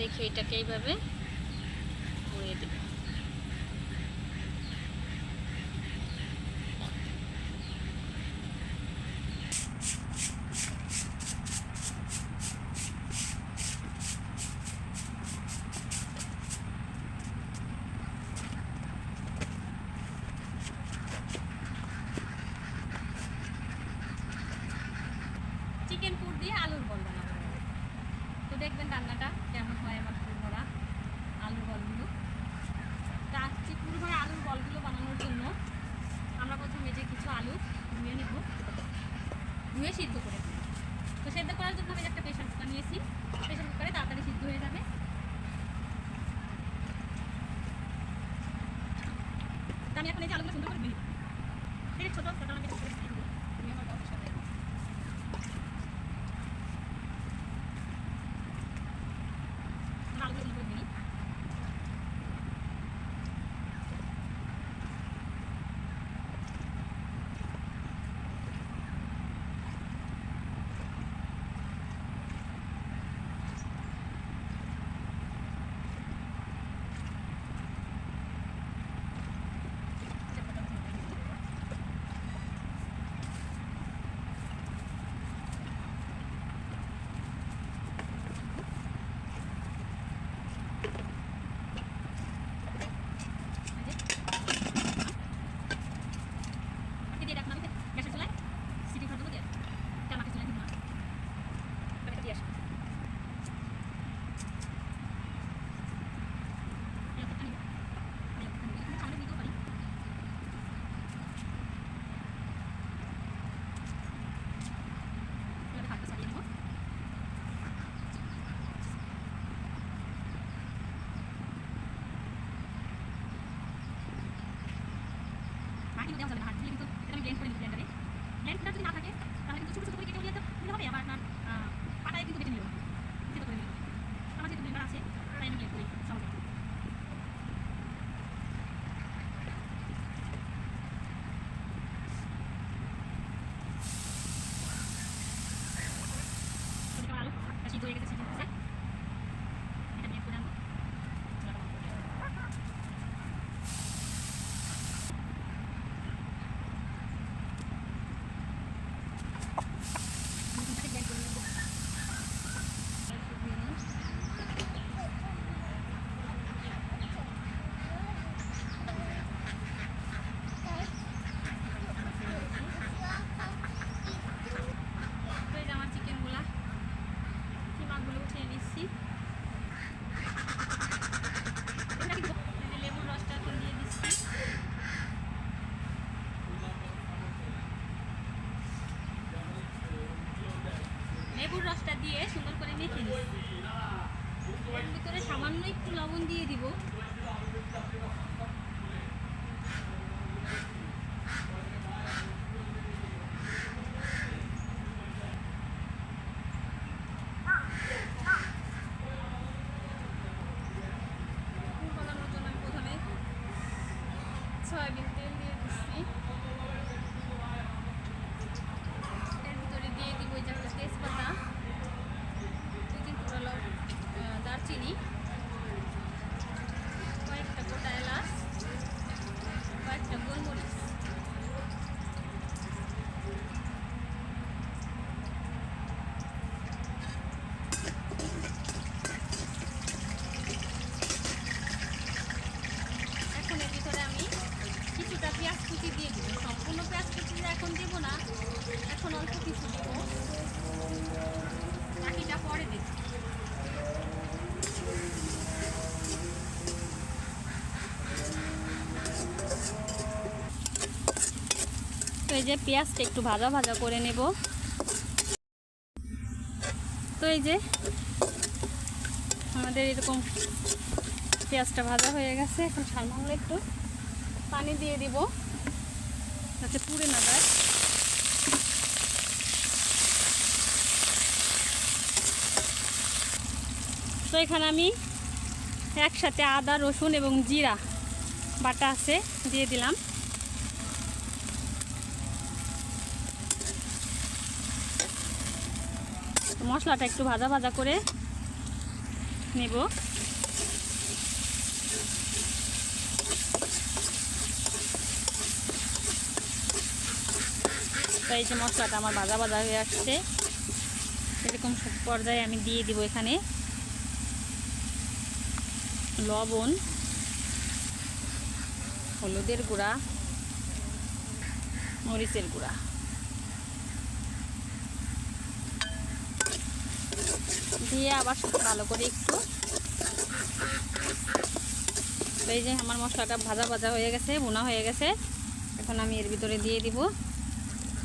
রেখে এটাকে এইভাবে ঘুরিয়ে দেব। চিকেন পুর দিয়ে আলুর আমি এখন এই আলুগুলো সুন্দর করে ভেঙে ছোটো ছোটো তৈরি করেছি লবণ দিয়ে দিব। সয়াবিন তেল কুচি দিয়ে দিব সম্পূর্ণ পেঁয়াজ কুচি এখন দেব না, এখন অল্প কিছু দেব। বাকিটা পরে দেব। তো এই যে পেঁয়াজটা একটু ভাজা ভাজা করে নেব। তো এই যে আমাদের এরকম পেঁয়াজটা ভাজা হয়ে গেছে, এখন সামান্য একটু পানি দিয়ে দিব। যাতে পুড়ে না যায় তো এখানে আমি একসাথে আদা, রসুন এবং জিরা বাটা আছে, দিয়ে দিলাম। মশলাটা একটু ভাজা ভাজা করে নেব। তো এই যে মশলাটা আমার বাজা ভাজা হয়ে আসছে, এরকম সব পর্যায়ে আমি দিয়ে দিব এখানে লবণ, হলুদের গুঁড়া, মরিচের গুঁড়া। দিয়ে আবার ভালো করে একটু এই যে আমার মশলাটা ভাজা ভাজা হয়ে গেছে বোনা হয়ে গেছে, এখন আমি এর ভিতরে দিয়ে দিব।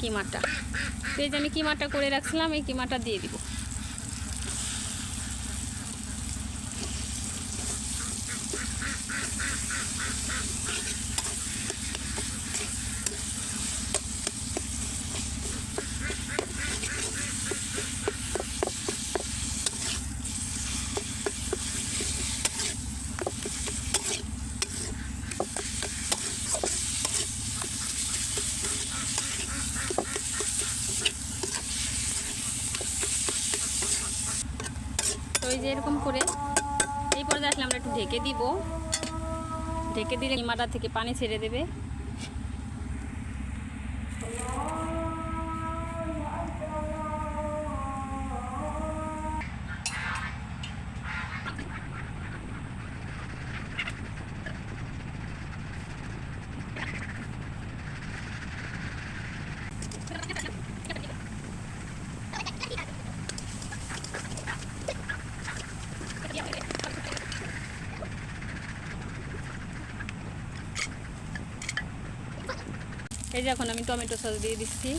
কিমাটা। তো এই যে আমি কিমাটা করে রাখছিলাম এই কিমাটা দিয়ে দিব। এরকম করে। এই পর্যায়ে আসলে আমরা একটু ঢেকে দিব। ঢেকে দিলে কিমাটা থেকে পানি ছেড়ে দেবে। এই যে এখন আমি টমেটো সস দিয়ে দিচ্ছি।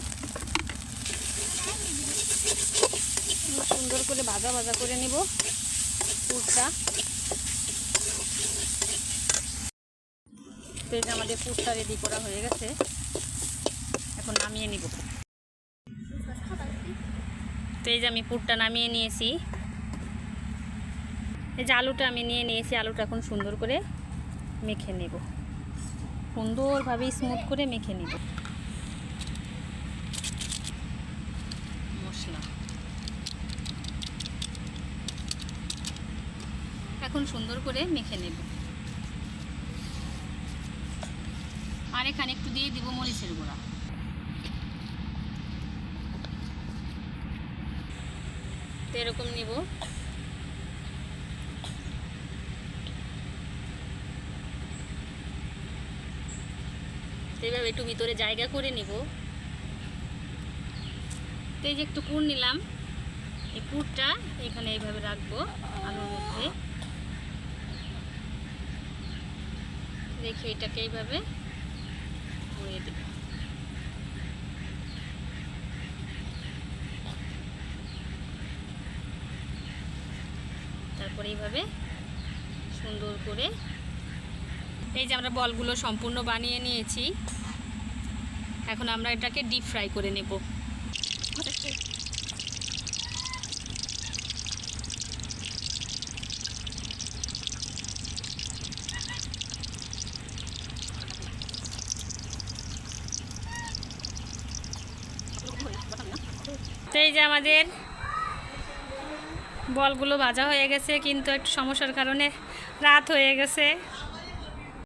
সুন্দর করে ভাজা ভাজা করে নিব পুরটা। তো এই যে আমাদের পুরটা রেডি করা হয়ে গেছে। এখন নামিয়ে নিব। তো এই যে আমি পুরটা নামিয়ে নিয়েছি। এই যে আলুটা আমি নিয়ে নিয়েছি, আলুটা এখন সুন্দর করে মেখে নেব। সুন্দরভাবে স্মুথ করে মেখে নিব। মশলা। এখন সুন্দর করে মেখে নেব। আর এখানে একটু দিয়ে দিব মরিচের গুঁড়া। তো এরকম নিব। এইভাবে একটু ভিতরে জায়গা করে নিব। তো এই যে একটু পুর নিলাম। এই পুরটা এখানে এইভাবে রাখব আলুর মধ্যে। রেখে এটাকে এইভাবে পুড়িয়ে দেব। তারপরে এইভাবে সুন্দর করে এই যে আমরা বলগুলো সম্পূর্ণ বানিয়ে নিয়েছি। এখন আমরা এটাকে ডিপ ফ্রাই করে নেব। তো এই যে আমাদের বলগুলো ভাজা হয়ে গেছে, কিন্তু একটু সমস্যার কারণে রাত হয়ে গেছে।